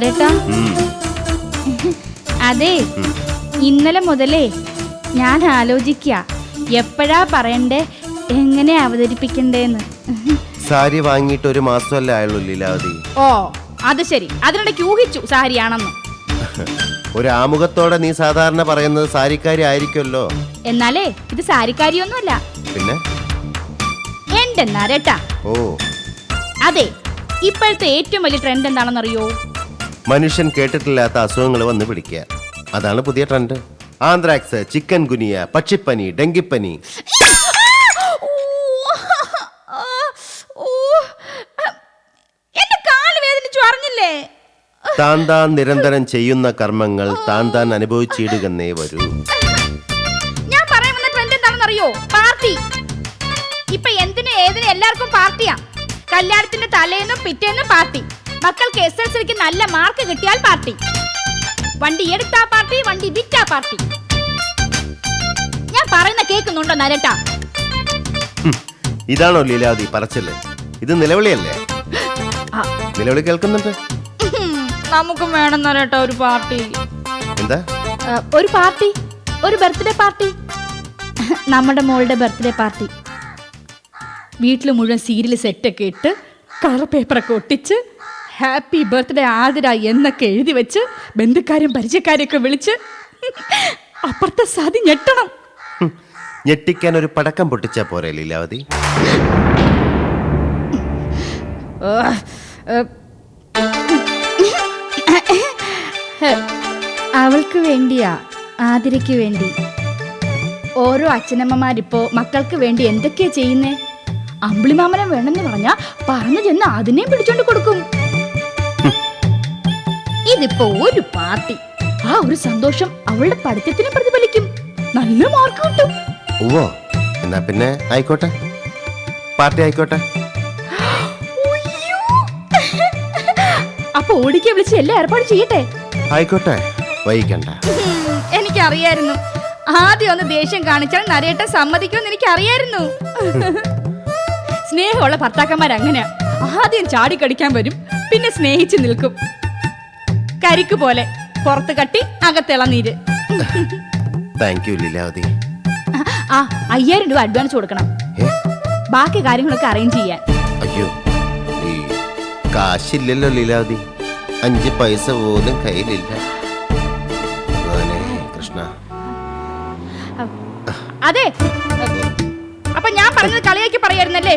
നരട്ടാ ഉം. അതെ ഇന്നലെ മുതലേ ഞാൻ ആലോചിക്ക എപ്പോഴാ പറയണ്ടേ എങ്ങനെ അവതരിപ്പിക്കണ്ടേന്ന്. സാരി വാങ്ങിയിട്ട് ഒരു മാസമല്ലേ ആയുള്ളൂ ലീലാവതി? ഓ അത് ശരി. അതിനിടയ്ക്ക് ഊഹിച്ചു സാരിയാണെന്ന്. ഒരു ആമുഖത്തോടെ നീ സാധാരണ പറയുന്നത് സാരിക്കാരി ആയിരിക്കുമല്ലോ. എന്നാലേ ഇത് സാരിക്കാരിയൊന്നുമല്ല. പിന്നെ? എന്റെ നരട്ടാ ഓ. അതെ ഇപ്പോഴത്തെ ഏറ്റവും വലിയ ട്രെൻഡ് എന്താണെന്നറിയോ? മനുഷ്യൻ കേട്ടിട്ടില്ലാത്ത അസുഖങ്ങൾ വന്ന് പിടിക്കുക. അതാണ് പുതിയ ട്രെൻഡ്. ആന്ത്രാക്സ് ചിക്കൻ ഗുനിയ പക്ഷിപ്പനി ഡെങ്കിപ്പനി. താൻ താൻ നിരന്തരം ചെയ്യുന്ന കർമ്മങ്ങൾ താൻ താൻ അനുഭവിച്ചിടുകന്നേ വരൂ. ഞാൻ പറയാൻ വന്ന ട്രെൻഡ് എന്താണെന്നറിയോ? പാർട്ടി. ഇപ്പൊ എന്തിനും ഏതിനും എല്ലാവർക്കും പാർട്ടിയാ? കല്യാണത്തിന്റെ തലേന്നും പിറ്റേന്നും പാർട്ടി. മക്കൾക്ക് എസ് എൽ സിക്ക് നല്ല മാർക്ക് കിട്ടിയാൽ പാർട്ടി. വണ്ടി എടുത്താ പാർട്ടി വണ്ടി വിറ്റാ പാർട്ടി. ഞാൻ പറയുന്ന കേൾക്കുന്നുണ്ടോ നരട്ട? ഇതാണോ ലീലാവതി പറച്ചല്ലേ ഇത് നിലവിളിയല്ലേ? നിലവിളി കേൾക്കുന്നുണ്ട്. നമുക്കും വേണം നരട്ട ഒരു പാർട്ടി. എന്താ? ഒരു പാർട്ടി ഒരു ബർത്ത്ഡേ പാർട്ടി. നമ്മുടെ മോളുടെ ബർത്ത്ഡേ പാർട്ടി. വീട്ടിൽ മുഴുവൻ സീരിയൽ സെറ്റൊക്കെ ഇട്ട് കളർ പേപ്പറൊക്കെ ഒട്ടിച്ച് ഹാപ്പി ബർത്ത്ഡേ ആതിര എന്നൊക്കെ എഴുതി വെച്ച് ബന്ധുക്കാരും പരിചയക്കാരെയൊക്കെ വിളിച്ച് അപ്പുറത്തെ സാധി ഞെട്ടണം. ഞെട്ടിക്കാൻ ഒരു പടക്കം പൊട്ടിച്ചാ പോരെ ലീലാവതി? അവൾക്ക് വേണ്ടിയാ ആതിരയ്ക്ക് വേണ്ടി. ഓരോ അച്ഛനമ്മമാരിപ്പോ മക്കൾക്ക് വേണ്ടി എന്തൊക്കെയാ ചെയ്യുന്നേ? അമ്പിളിമാമനം വേണമെന്ന് പറഞ്ഞാ പറഞ്ഞു ചെന്ന് അതിനെയും പിടിച്ചോണ്ട് കൊടുക്കും. ഇതിപ്പോ ഒരു പാർട്ടി. ആ ഒരു സന്തോഷം അവളുടെ പഠിത്തത്തിന് പ്രതിഫലിക്കും. നല്ല മാർക്ക് കിട്ടും. ഓ എന്നാ പിന്നെ ആയിക്കോട്ടെ. പാർട്ടി ആയിക്കോട്ടെ. അപ്പൊ ഓടിക്ക വിളിച്ച് എല്ലാം ഏർപ്പാട് ചെയ്യട്ടെ? ആയിക്കോട്ടെ വൈകണ്ട എനിക്കറിയായിരുന്നു. ആദ്യം ഒന്ന് ദേഷ്യം കാണിച്ചാൽ നരേട്ടൻ സമ്മതിക്കുമെന്ന് എനിക്കറിയായിരുന്നു. സ്നേഹമുള്ള ഭർത്താക്കന്മാർ അങ്ങനെയാ ആദ്യം ചാടിക്കടിക്കാൻ വരും പിന്നെ സ്നേഹിച്ചു നിൽക്കും. കരിക്ക് പോലെ പുറത്ത് കട്ടി അകത്തിളനീര് താങ്ക് യു ലീലാവതി. ആ അയ്യായിരം രൂപ അഡ്വാൻസ് കൊടുക്കണം. ബാക്കി കാര്യങ്ങളൊക്കെ അറേഞ്ച് ചെയ്യാൻ. അയ്യോ കാശില്ലല്ലോ ലീലാവതി. അഞ്ച് പൈസ പോലും കയ്യിലില്ല. കൃഷ്ണ. അതെ. അപ്പൊ ഞാൻ പറഞ്ഞത് കളിയാക്കി പറയായിരുന്നല്ലേ?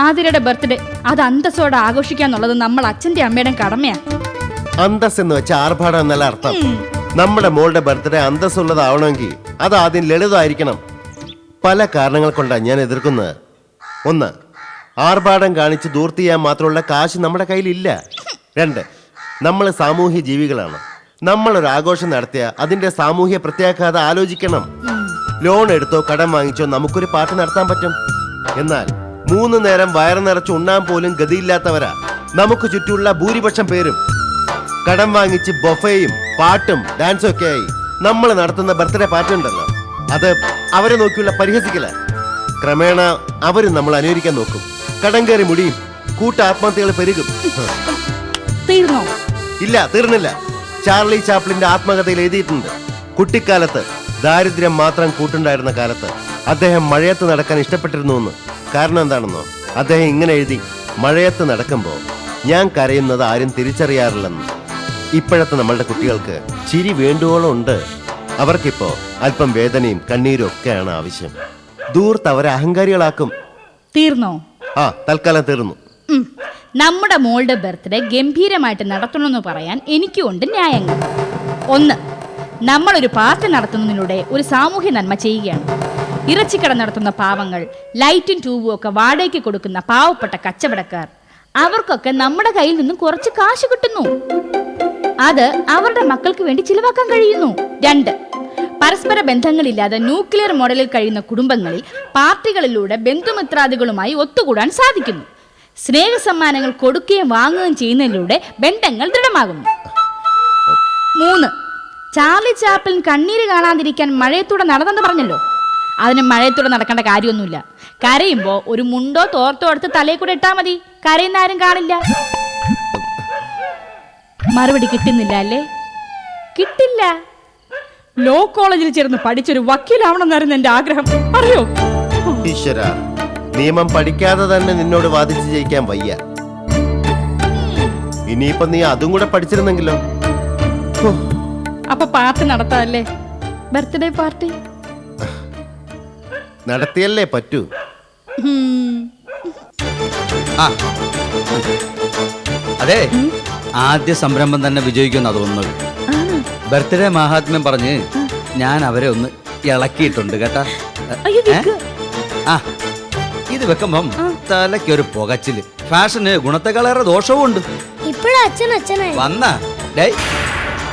ആതിരയുടെ ബർത്ത്ഡേ അത് അന്തസ്സോടെ ആഘോഷിക്കാന്നുള്ളത് നമ്മൾ അച്ഛന്റെ അമ്മയുടെ കടമയാ. അന്തസ് എന്ന് വെച്ച ആർഭാടം എന്നല്ല അർത്ഥം. നമ്മുടെ മോളുടെ ബർത്ത്ഡേ അന്തസ് ഉള്ളതാവണമെങ്കിൽ അത് ആദ്യം ലളിതമായിരിക്കണം. പല കാരണങ്ങൾ കൊണ്ടാണ് ഞാൻ എതിർക്കുന്നത്. ഒന്ന് ആർഭാടം കാണിച്ച് ദൂർത്തി ചെയ്യാൻ മാത്രമുള്ള കാശ് നമ്മുടെ കയ്യിലില്ല. രണ്ട് നമ്മൾ സാമൂഹ്യ ജീവികളാണ്. നമ്മളൊരു ആഘോഷം നടത്തിയ അതിന്റെ സാമൂഹ്യ പ്രത്യാഘാതം ആലോചിക്കണം. ലോൺ എടുത്തോ കടം വാങ്ങിച്ചോ നമുക്കൊരു പാർട്ടി നടത്താൻ പറ്റും. എന്നാൽ മൂന്ന് നേരം വയറ് നിറച്ച് ഉണ്ണാൻ പോലും ഗതിയില്ലാത്തവരാ. നമുക്ക് ചുറ്റുമുള്ള ഭൂരിപക്ഷം പേരും കടം വാങ്ങിച്ച് ബൊഫയും പാട്ടും ഡാൻസും ഒക്കെ ആയി. നമ്മൾ നടത്തുന്ന ബർത്ത്ഡേ പാർട്ടി ഉണ്ടല്ലോ. അത് അവരെ നോക്കിയുള്ള പരിഹസിക്കല. ക്രമേണ അവരും നമ്മൾ അനുകരിക്കാൻ നോക്കും. കടം കയറി മുടിയും കൂട്ട ആത്മഹത്യകൾ പെരുകും. തീർന്നോ? ഇല്ല തീർന്നില്ല. ചാർലി ചാപ്ലിന്റെ ആത്മകഥയിൽ എഴുതിയിട്ടുണ്ട്. കുട്ടിക്കാലത്ത് ദാരിദ്ര്യം മാത്രം കൂട്ടുണ്ടായിരുന്ന കാലത്ത് അദ്ദേഹം മഴയത്ത് നടക്കാൻ ഇഷ്ടപ്പെട്ടിരുന്നു എന്ന്. കാരണം എന്താണെന്നോ? അദ്ദേഹം ഇങ്ങനെ എഴുതി മഴയത്ത് നടക്കുമ്പോൾ ഞാൻ കരയുന്നത് ആരും തിരിച്ചറിയാറില്ലെന്ന്. ഇപ്പോഴത്തെ നമ്മളുടെ കുട്ടികൾക്ക് ചിരി വേണ്ടുവോളം ഉണ്ട്. അവർക്കിപ്പോ അല്പം വേദനയും കണ്ണീരും ഒക്കെയാണ് ആവശ്യം. ദൂർത്ത് അവരെ അഹങ്കാരികളാക്കും. തീർന്നോ? ആ തൽക്കാലം തീർന്നു. ഉം. നമ്മുടെ മോളുടെ ബർത്ത്ഡേ ഗംഭീരമായിട്ട് നടത്തണമെന്ന് പറയാൻ എനിക്കുണ്ട് ന്യായങ്ങൾ. ഒന്ന് നമ്മൾ ഒരു പാർട്ടി നടത്തുന്നതിലൂടെ ഒരു സാമൂഹ്യ നന്മ ചെയ്യുകയാണ്. ഇറച്ചിക്കട നടത്തുന്ന പാവങ്ങൾ ലൈറ്റും ട്യൂബും ഒക്കെ വാടകയ്ക്ക് കൊടുക്കുന്ന പാവപ്പെട്ട കച്ചവടക്കാർ അവർക്കൊക്കെ നമ്മുടെ കയ്യിൽ നിന്നും കുറച്ച് കാശ് കിട്ടുന്നു. അത് അവരുടെ മക്കൾക്ക് വേണ്ടി ചിലവാക്കാൻ കഴിയുന്നു. രണ്ട് പരസ്പര ബന്ധങ്ങളില്ലാതെ ന്യൂക്ലിയർ മോഡലിൽ കഴിയുന്ന കുടുംബങ്ങളിൽ പാർട്ടികളിലൂടെ ബന്ധുമിത്രാദികളുമായി ഒത്തുകൂടാൻ സാധിക്കുന്നു. സ്നേഹ സമ്മാനങ്ങൾ കൊടുക്കുകയും വാങ്ങുകയും ചെയ്യുന്നതിലൂടെ ബന്ധങ്ങൾ ദൃഢമാകുന്നു. മൂന്ന് ചാർലി ചാപ്പിളിൻ കണ്ണീര് കാണാതിരിക്കാൻ മഴയത്തൂടെ നടന്നെന്ന് പറഞ്ഞല്ലോ. അതിന് മഴയത്തൂടെ നടക്കേണ്ട കാര്യമൊന്നുമില്ല. കരയുമ്പോ ഒരു മുണ്ടോ തോർത്തോ എടുത്ത് തലയിൽ കൂടെ ഇട്ടാ മതി. കരയുന്ന ആരും കാണില്ല. മറുപടി കിട്ടുന്നില്ല അല്ലേ? കിട്ടില്ല. ലോ കോളേജിൽ ചേർന്ന് പഠിച്ചൊരു വക്കീലാവണമെന്നായിരുന്നു എന്റെ ആഗ്രഹം. അറിയോ? ഈശ്വര നിയമം പഠിക്കാതെ തന്നെ നിന്നോട് വാദിച്ച് ജയിക്കാൻ വയ്യ. ഇനിയിപ്പൊ നീ അതും കൂടെ പഠിച്ചിരുന്നെങ്കിലോ? അപ്പൊ പാർട്ടി നടത്താല്ലേ ബർത്ത്ഡേ പാർട്ടി. നടത്തിയല്ലേ പറ്റൂ? അതെ. ആദ്യ സംരംഭം തന്നെ വിജയിക്കുന്ന തോന്നുന്നത്. ബർത്ത്ഡേ മഹാത്മ്യം പറഞ്ഞ് ഞാൻ അവരെ ഒന്ന് ഇളക്കിയിട്ടുണ്ട് കേട്ടാ? ആ ഇത് വെക്കുമ്പം തലയ്ക്കൊരു പുകച്ചിൽ. ഫാഷന് ഗുണത്തെക്കാളേറെ ദോഷവും ഉണ്ട് അച്ഛൻ അച്ഛനായി. വന്ന. ഡേ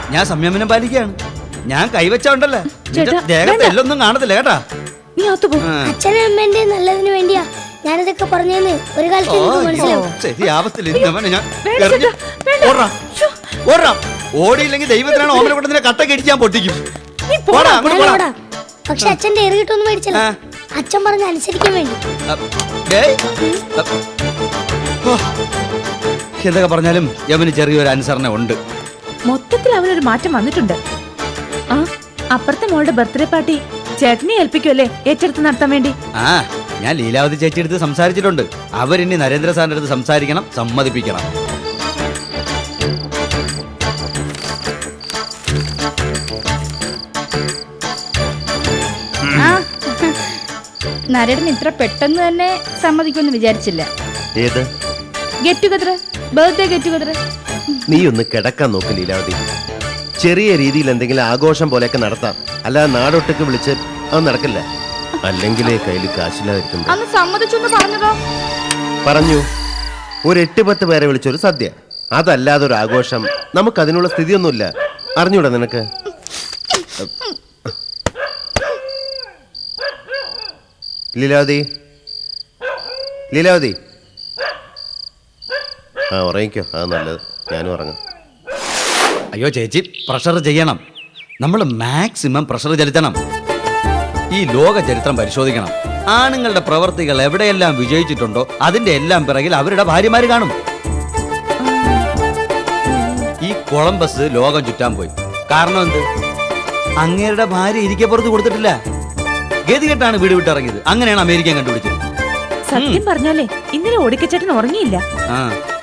ഞാൻ സംയമനം പാലിക്കുകയാണ്. ഞാൻ കൈവച്ചോണ്ടല്ലേ? നിന്റെ ചേട്ടാ, ദേഹത്ത് വേണ്ട. എല്ലൊന്നും കാണത്തില്ല കേട്ടാ. നീ. അച്ഛനും അമ്മേന്റെ നല്ലതിന് വേണ്ടിയാ. ഞാനിതൊക്കെ പറഞ്ഞെന്ന് ഒരു കാലത്ത് എനിക്ക് മനസ്സിലാവും. ഓടിയില്ലെങ്കിൽ ദൈവത്തിനാണ് ഓമനപ്പെട്ടതിനെ കട്ടൊക്കെ ഇടിച്ച് ഞാൻ പൊട്ടിക്കും. പോടാ, അങ്ങോട്ട് പോടാ. പക്ഷെ അച്ഛന്റെ എറിയിട്ടൊന്നും മേടിച്ചില്ല. അച്ഛൻ പറഞ്ഞ അനുസരിക്കാൻ വേണ്ടി. എന്തൊക്കെ പറഞ്ഞാലും യവന് ചെറിയൊരു അനുസരണ ഉണ്ട്. മൊത്തത്തിൽ അവനൊരു മാറ്റം വന്നിട്ടുണ്ട്. ആ അപ്പുറത്തെ മോളുടെ ബർത്ത്ഡേ പാർട്ടി ചേട്ടനെ ഏൽപ്പിക്കുമല്ലേ ഏറ്റെടുത്ത് നടത്താൻ വേണ്ടി? ആ. ഞാൻ ലീലാവതി ചേച്ചി അടുത്ത് സംസാരിച്ചിട്ടുണ്ട്. അവരിനി നരേന്ദ്ര സാറിന്റെ അടുത്ത് സംസാരിക്കണം സമ്മതിപ്പിക്കണം. നരേടൻ നരടൻ ഇത്ര പെട്ടെന്ന് തന്നെ സമ്മതിക്കുമെന്ന് വിചാരിച്ചില്ല. ഏത്? Get together birthday get together. നീ ഒന്ന് കിടക്കാൻ നോക്ക് ലീലാവതി. ചെറിയ രീതിയിൽ എന്തെങ്കിലും ആഘോഷം പോലെയൊക്കെ നടത്താം. അല്ലാതെ നാടൊട്ടക്ക് വിളിച്ച് അത് നടക്കില്ല. അല്ലെങ്കിലേ കയ്യിൽ കാശില്ലാതിരിക്കുമ്പോ. അന്ന് സമ്മതിച്ചു എന്ന് പറഞ്ഞതോ? പറഞ്ഞു. ഒരു എട്ട് പത്ത് പേരെ വിളിച്ചൊരു സദ്യ. അതല്ലാതെ ഒരു ആഘോഷം. നമുക്ക് അതിനുള്ള സ്ഥിതിയൊന്നുമില്ല. അറിഞ്ഞൂടാ നിനക്ക്? ലീലാവതി? ലീലാവതി? ആ ഉറങ്ങിക്കോ. അത് നല്ലത്. ഞാനും ഉറങ്ങാം. അയ്യോ ചേച്ചി പ്രഷർ ചെയ്യണം. നമ്മൾ മാക്സിമം പ്രഷർ ചെലുത്തണം. ഈ ലോക ചരിത്രം പരിശോധിക്കണം. ആണുങ്ങളുടെ പ്രവർത്തികൾ എവിടെയെല്ലാം വിജയിച്ചിട്ടുണ്ടോ അതിന്റെ എല്ലാം പിറകിൽ അവരുടെ ഭാര്യമാര് കാണും. ഈ കൊളംബസ് ലോകം ചുറ്റാൻ പോയി. കാരണം എന്ത്? അങ്ങേരുടെ ഭാര്യ ഇരിക്കെ പുറത്ത് കൊടുത്തിട്ടില്ല. ഗതികെട്ടാണ് വീട് വിട്ടിറങ്ങിയത്. അങ്ങനെയാണ് അമേരിക്കൻ കണ്ടുപിടിച്ചത്. സത്യം പറഞ്ഞാലേ ഇന്നലെ ഓടിക്കച്ചേട്ടൻ ഉറങ്ങിയില്ല.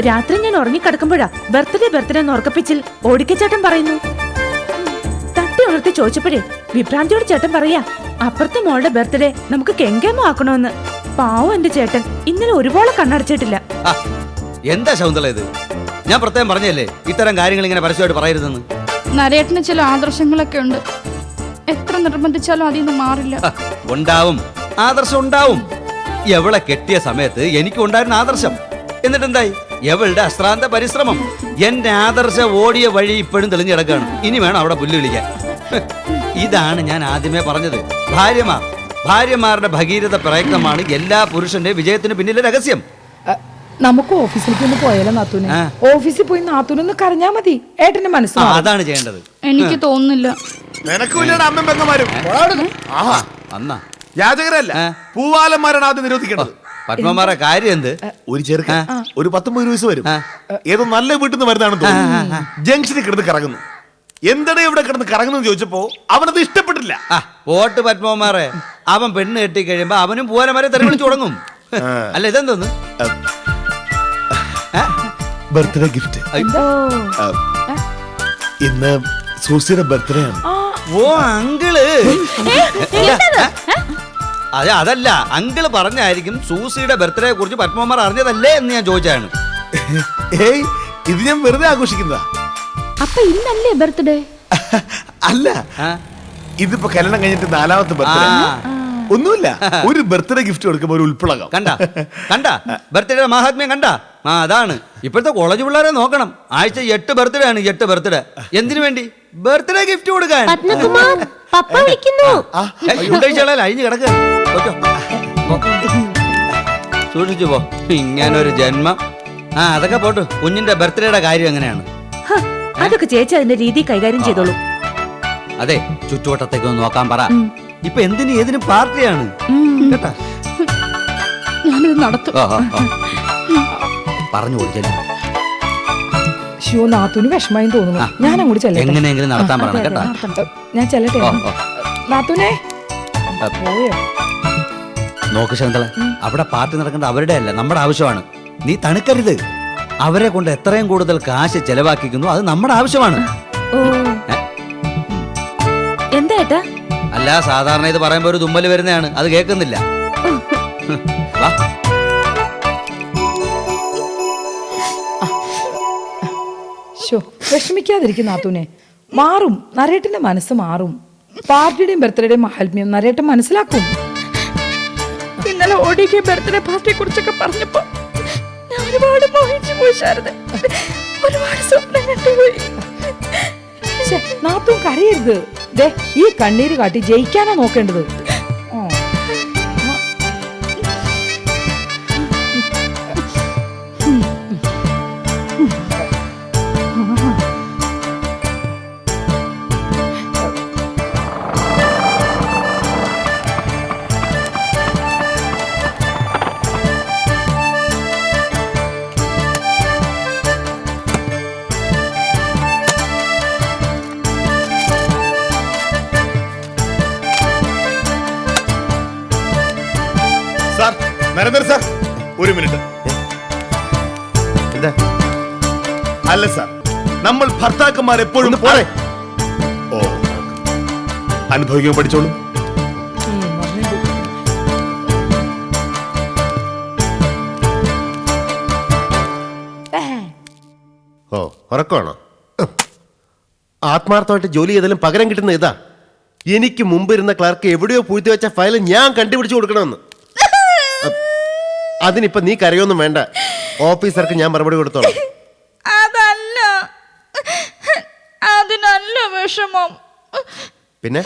രാത്രി ഞാൻ ഉറങ്ങിക്കിടക്കുമ്പോഴാ ബർത്ത്ഡേ ബർത്ത്ഡേ എന്ന് ഉറക്കപ്പിച്ചിൽ ഓടിക്കച്ചേട്ടൻ പറയുന്നു. തട്ടി ഉണർത്തി ചോദിച്ചപ്പോഴേ വിഭ്രാന്തിയോട് ചേട്ടൻ പറയാ അപ്പുറത്തെ മോളുടെ ബർത്ത്ഡേ നമുക്ക് കെങ്കേമോ ആക്കണോന്ന്. പാവം എന്റെ ചേട്ടൻ. ഇന്നലെ ഒരുപോലെ കണ്ണടച്ചിട്ടില്ല. എന്താ ശകുന്തള ഇത്? ഞാൻ പ്രത്യേകം പറഞ്ഞല്ലേ ഇത്തരം കാര്യങ്ങൾ ഇങ്ങനെ പരസ്യമായിട്ട് പറയരുതെന്ന്? നരേട്ടന് ചില ആദർശങ്ങളൊക്കെ ഉണ്ട്. എത്ര നിർബന്ധിച്ചാലും അതിൽ നിന്ന് മാറില്ല. ഉണ്ടാവും. ആദർശം ഉണ്ടാവും. എവളെ കെട്ടിയ സമയത്ത് എനിക്ക് ഉണ്ടായിരുന്ന ആദർശം. എന്നിട്ട് എന്തായി എവളുടെ അശ്രാന്ത പരിശ്രമം? എന്റെ ആദർശ ഓടിയ വഴി ഇപ്പോഴും തെളിഞ്ഞു കിടക്കുകയാണ്. ഇനി വേണം അവിടെ പുല്ല് വിളിക്കാൻ. ഇതാണ് ഞാൻ ആദ്യമേ പറഞ്ഞത്. ഭാര്യമാർ ഭാര്യമാരുടെ ഭഗീരഥ പ്രയത്നമാണ് എല്ലാ പുരുഷന്റെ വിജയത്തിന് പിന്നിലെ രഹസ്യം. നമുക്ക് ഓഫീസിലേക്ക് ഒന്ന് പോയാലോ നാത്തൂന്? ഓഫീസിൽ പോയി നാത്തൂനൊന്ന് കരഞ്ഞാ മതി. ഏട്ടന്റെ ആ, മനസ്സിലാവും അതാണ് ചെയ്യേണ്ടത്. എനിക്ക് തോന്നുന്നില്ല. നിനക്കുമില്ലയുടെ അമ്മ പെങ്ങന്മാരും. ആഹാ അന്നാ യാചകരല്ല. പൂവാലന്മാരാണ് ആദ്യം നിരോധിക്കേണ്ടത്. പത്മമാരെ കാര്യം എന്ത് ഒരു ചെറുക്ക ഒരു പത്തൊമ്പത് വയസ്സ് വരും. ഏതോ നല്ല വീട്ടിൽ നിന്ന് വരുന്നതാണെന്ന് തോന്നുന്നു. ജംഗ്ഷനിൽ കിടന്ന് കറങ്ങുന്നു. എന്താണ് ഇവിടെ കിടന്ന് കറങ്ങുന്നു ചോദിച്ചപ്പോ അവനത് ഇഷ്ടപ്പെട്ടില്ല. പോട്ട് പത്മമാരെ. അവൻ പെണ്ണ് കെട്ടി കഴിയുമ്പോ അവനും പൂരമാരെ തെരഞ്ഞെടുത്ത് തുടങ്ങും. അല്ല ഇതെന്തോന്ന്? Birthday gift. ഇന്ന് സൂസിയുടെ ബർത്ത്ഡേ ആണ്. ഓ അങ്കിൾ. അതെ അതല്ല. അങ്കിൾ പറഞ്ഞായിരിക്കും സൂസിയുടെ ബർത്ത്ഡേയെ കുറിച്ച് പത്മമാർ അറിഞ്ഞതല്ലേ എന്ന് ഞാൻ ചോദിച്ചാണ് ഏയ് ഇത് ഞാൻ വെറുതെ ആഘോഷിക്കുന്നതാ. അപ്പൊ ഇന്നല്ലേ ബർത്ത്ഡേ? അല്ല? ഇതിപ്പോ കല്യാണം കഴിഞ്ഞിട്ട് നാലാമത്തെ ബർത്ത്ഡേ. ഒന്നുമില്ല. ഒരു ബർത്ത്ഡേ ഗിഫ്റ്റ് കൊടുക്കുമ്പോ ഒരു ഉൾപ്പളകം. കണ്ട കണ്ട. ബർത്ത്ഡേ മഹാത്മ്യം കണ്ട? ആ അതാണ്. ഇപ്പോഴത്തെ കോളേജ് പിള്ളേരെ നോക്കണം. ആഴ്ച എട്ട് ബർത്ത്ഡേ ആണ് എട്ട് ബർത്ത്ഡേ. എന്തിനു വേണ്ടി? ബർത്ത്ഡേ ഗിഫ്റ്റ് കൊടുക്കാൻ. പത്മകുമാർ? പപ്പ വിളിക്കുന്നു. അഴിഞ്ഞു കിടക്കുക സൂക്ഷിച്ചു പോ. ഇങ്ങനൊരു ജന്മം. ആ അതൊക്കെ പോട്ടു. കുഞ്ഞിന്റെ ബർത്ത്ഡേയുടെ കാര്യം എങ്ങനെയാണ്? അതൊക്കെ ചേച്ചി അതിന്റെ രീതി കൈകാര്യം ചെയ്തോളൂ. അതെ ചുറ്റുവട്ടത്തേക്ക് ഒന്ന് നോക്കാൻ പറ. ഇപ്പൊ എന്തിനും ഏതിനും പാർട്ടിയാണ്? കേട്ടാ? ഞാനിത് നടത്തും. പറഞ്ഞു കൊടുക്കല്ലേ? ഷോ നാത്തൂന് വിഷമായി തോന്നുന്നു. ഞാൻ അങ്ങോട്ട് ചെല്ലട്ടെ. എങ്ങനെയെങ്കിലും നടത്താൻ പറയണം കേട്ടോ? ഞാൻ ചെല്ലട്ടെ ഓ, ഓ. നാത്തൂനെ? പോയോ? നോക്ക് ശകുന്തള അവിടെ പാർട്ടി നടക്കേണ്ട അവരുടെ അല്ല നമ്മുടെ ആവശ്യമാണ്. നീ തണുക്കരുത്. അവരെ കൊണ്ട് എത്രയും കൂടുതൽ കാശ് ചെലവാക്കിക്കുന്നു അത് നമ്മുടെ ആവശ്യമാണ്. ഓ. എന്താ ഏട്ടാ? അല്ല സാധാരണ ഇത് പറയുമ്പോ ഒരു തുമ്മൽ വരുന്നതാണ് അത് കേൾക്കുന്നില്ല. വാ. ഷോ വിഷമിക്കാതിരിക്കും നാത്തൂനെ. മാറും. നരേട്ടന്റെ മനസ്സ് മാറും. പാർട്ടിയുടെയും ബർത്ത്ഡേയുടെയും മഹാത്മ്യം നരേട്ടൻ മനസ്സിലാക്കും. ഇന്നലെ ഓടിക്ക് ബർത്ത്ഡേ പാർട്ടിയെ കുറിച്ചൊക്കെ പറഞ്ഞപ്പോ ഞാൻ ഒരുപാട് മോഹിച്ചു പോയി ശാരദ ഒരുപാട് സ്വപ്നം കണ്ടുപോയി നാത്തും കരയരുത്. ദേ ഈ കണ്ണീര് കാട്ടി ജയിക്കാനാ നോക്കേണ്ടത്. അല്ല സാർ നമ്മൾ ഭർത്താക്കന്മാർ എപ്പോഴും പോരെ. ഓ അനുഭവിക്കാൻ പഠിച്ചോളൂ. ഓ ഉറക്കമാണോ? ആത്മാർത്ഥമായിട്ട് ജോലി ചെയ്താലും പകരം കിട്ടുന്ന ഇതാ. എനിക്ക് മുമ്പ് ഇരുന്ന ക്ലർക്ക് എവിടെയോ പൂഴ്ത്തി വെച്ച ഫയൽ ഞാൻ കണ്ടുപിടിച്ചു കൊടുക്കണമെന്ന്. അതിനിപ്പൊ അതിനിപ്പോ നീ കരയൊന്നും വേണ്ട. ഓഫീസർക്ക് ഞാൻ മറുപടി കൊടുത്തോളാം അതല്ല അതിനല്ല വിഷമം പിന്നെ?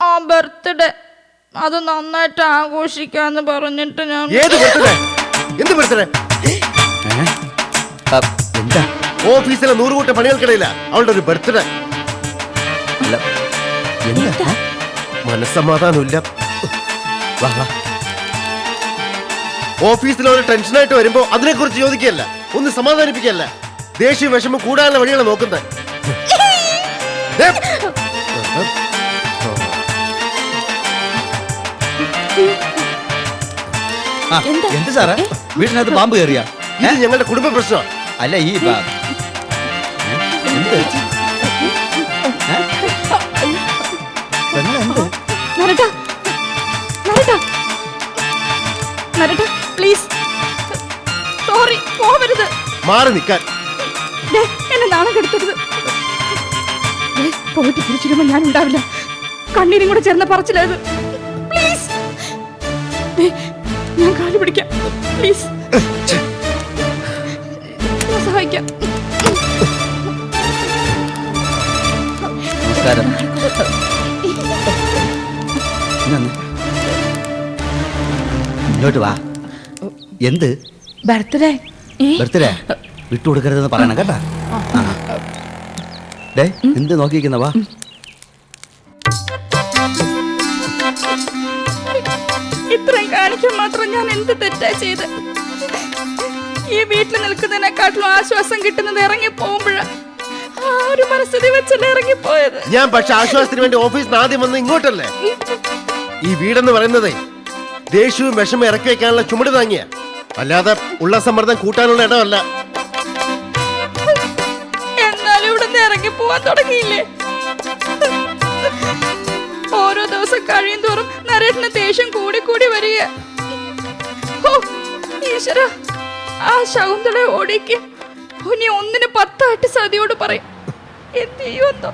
ആ ബർത്ത്ഡേ അത് നന്നായിട്ട് ആഘോഷിക്കാന്ന് പറഞ്ഞിട്ട് ഞാൻ ഏത് ബർത്ത്ഡേ? എന്ത് ബർത്ത്ഡേ? എന്താ? ഓഫീസിലെ നൂറുകൂട്ട പണികൾക്കിടയില്ല അവളുടെ ഒരു ബർത്ത്ഡേ. അല്ല എന്താ? മനസ്സമാധാനമില്ല. വാ വാ. ഓഫീസിൽ ഒരു ടെൻഷനായിട്ട് വരുമ്പോ അതിനെക്കുറിച്ച് ചോദിക്കുകയല്ല ഒന്ന് സമാധാനിപ്പിക്കല്ല ദേഷ്യ വിഷമം കൂടാനുള്ള വഴികളെ നോക്കുന്നത്. ആ, എന്ത്? സാറേ? വീട്ടിനകത്ത് പാമ്പ് കയറിയ? ഇത് ഞങ്ങളുടെ കുടുംബ പ്രശ്നമാണ്. അല്ല ഈ ബാ- ഏ? എന്ത്? ഏ? പെങ്ങളെ എന്ത്? നരട്ട. നരട്ട. നരട്ട പ്ലീസ്. സോറി പോവരുത്. മാറി നിൽക്കാൻ. ദേ, എന്നെ നാണം കെടുത്തരുത്. പോയിട്ട് തിരിച്ചിടുമ്പോ ഞാൻ ഉണ്ടാവില്ല കണ്ണീരും കൂടെ ചേർന്ന പറച്ചിലത് പ്ലീസ് ഞാൻ കാൽ പിടിക്കാം. പ്ലീസ് സഹായിക്കാം. ഇങ്ങോട്ട് വാ. എന്ത്? ബർത്ത്ഡേ ബർത്ത്ഡേ വിട്ടുകൊടുക്കരുതെന്ന് പറയണം കേട്ടാ. ഡേ എന്ത് നോക്കിയിരിക്കുന്ന വാ. ഇത്രയും കാണിക്കാൻ മാത്രം ഞാൻ എന്ത് തെറ്റാ ചെയ്ത്? ഈ വീട്ടിൽ നിൽക്കുന്നതിനെക്കാട്ടിലും ആശ്വാസം കിട്ടുന്നത് ഇറങ്ങി പോകുമ്പോഴാ ആ ഒരു മനസ്ഥിതി വെച്ചല്ലേ ഇറങ്ങിപ്പോയത്? ഞാൻ പക്ഷെ ആശ്വാസത്തിന് വേണ്ടി ഓഫീസിൽ ആദ്യം വന്ന് ഇങ്ങോട്ടല്ലേ? ഈ വീടെന്ന് പറയുന്നത് ദേഷ്യവും വിഷമം ഇറക്കി വെക്കാനുള്ള ചുമട് താങ്ങിയ. അല്ലാതെ ഉള്ള സമ്മർദ്ദം കൂട്ടാനുള്ള ഇടമല്ല. ഇറങ്ങി പോവാൻ തുടങ്ങിയില്ലേ? ഓരോ ദിവസം കഴിയും തോറും നരേഷിന് ദേഷ്യം കൂടി കൂടി വരിക. ഈശ്വര ആ ശകുന്തള ഓടിക്ക്. ഇനി ഒന്നിന് പത്തായിട്ട് സതിയോട് പറയും. എന്ത് ചെയ്യുമെന്നോ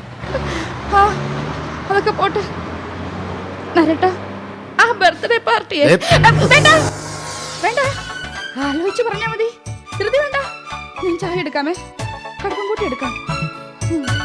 ആ അതൊക്കെ പോട്ടെ. നരട്ട ആ ബർത്ത്ഡേ പാർട്ടി. വേണ്ട വേണ്ട. ആലോചിച്ച് പറഞ്ഞാ മതി. ധൃതി വേണ്ട. ഞാൻ ചായ എടുക്കാമേ. കടപ്പം കൂട്ടി എടുക്കാം. ഉം.